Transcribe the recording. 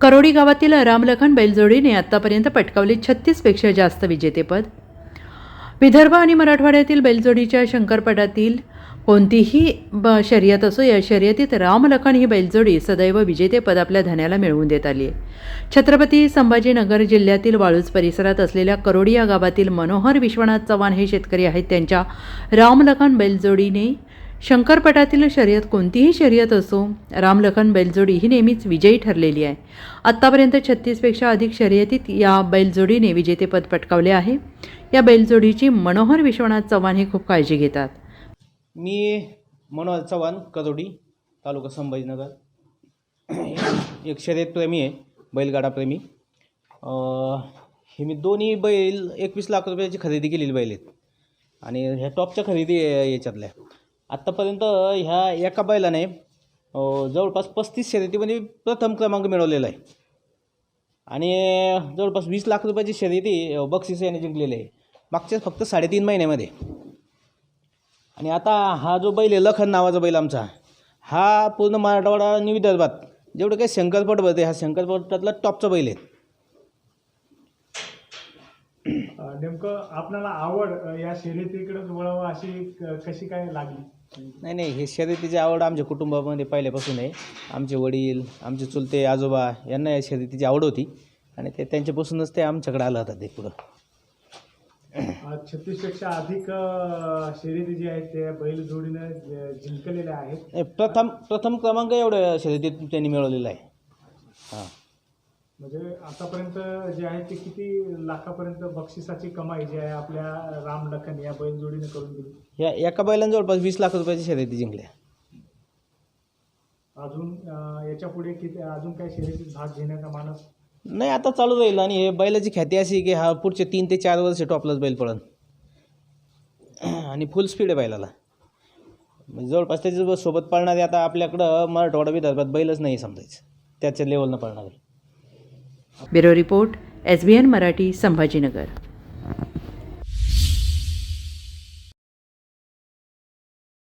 करोडी गावातील रामलखन बैलजोडीने आत्तापर्यंत पटकावली छत्तीसपेक्षा जास्त विजेतेपद. विदर्भ आणि मराठवाड्यातील बैलजोडीच्या शंकरपटातील कोणतीही ब शर्यत असो या शर्यतीत रामलखन ही बैलजोडी सदैव विजेतेपद आपल्या धन्याला मिळवून देत आली आहे. छत्रपती संभाजीनगर जिल्ह्यातील वाळूज परिसरात असलेल्या करोडी या गावातील मनोहर विश्वनाथ चव्हाण हे शेतकरी आहेत. त्यांच्या रामलखन बैलजोडीने शंकरपटातील शर्यत कोणतीही शर्यत असो रामलखन बैलजोडी ही नेहमीच विजयी ठरलेली आहे. आत्तापर्यंत छत्तीसपेक्षा अधिक शर्यतीत या बैलजोडीने विजेतेपद पटकावले आहे. या बैलजोडीची मनोहर विश्वनाथ चव्हाण हे खूप काळजी घेतात. मी मनोहर चव्हाण कदोडी तालुका संभाजीनगर. एक शर्यतप्रेमी आहे बैलगाडाप्रेमी अं, हे मी दोन्ही बैल एकवीस लाख रुपयाची खरेदी केलेली बैल आहेत. आणि ह्या टॉपच्या खरेदी याच्यातल्या. आत्तापर्यंत ह्या एका बैलाने जवळपास पस्तीस शर्यतीमध्ये प्रथम क्रमांक मिळवलेला आहे. आणि जवळपास वीस लाख रुपयाची शर्यती बक्षीस याने जिंकलेली आहे. मागच्या फक्त साडेतीन महिन्यामध्ये. आणि आता हा जो बैल आहे लखन नावाचा बैल आमचा हा पूर्ण मराठवाडा आणि विदर्भात जेवढं काही शंकरपट भरते हा शंकरपटातला टॉपचा बैल आहे. नेमकं आपल्याला आवड या शर्यतीकडेच वळावं अशी कशी काय लागली? नाही नाही हे शर्यतीची आवड आमच्या कुटुंबामध्ये पहिल्यापासून आहे. आमचे वडील आमचे चुलते आजोबा यांना या शर्यतीची आवड होती. आणि ते त्यांच्यापासूनच ते आमच्याकडे आलं होतं ते पुढं. छत्तीसपेक्षा अधिक शर्यती जी आहेत त्या बैल जोडीनं जिंकलेल्या आहेत. प्रथम प्रथम क्रमांक एवढं शर्यतीत त्यांनी मिळवलेला आहे. हां. म्हणजे आतापर्यंत जे आहे ते किती लाखापर्यंत बक्षिसाची कमाई जी आहे आपल्या राम लखन या बैल जोडीने करून दिली? या एका बैलांनी जवळपास वीस लाख रुपयाची शर्यती जिंकल्या. अजून याच्यापुढे किती अजून काही शर्यतीत भाग घेण्याचा मानस? नाही आता चालू राहील आणि हे बैलाची ख्याती अशी की हा पुढचे तीन ते चार वर्ष टॉपलाच बैल पडन आणि फुल स्पीड आहे बैलाला. म्हणजे जवळपास त्याच्या सोबत पळणारे आता आपल्याकडं मराठवाडा विदर्भात बैलच नाही समजायचं. त्याच्या लेवलनं पळणारे. Bureau report S B N Marathi Sambhajinagar.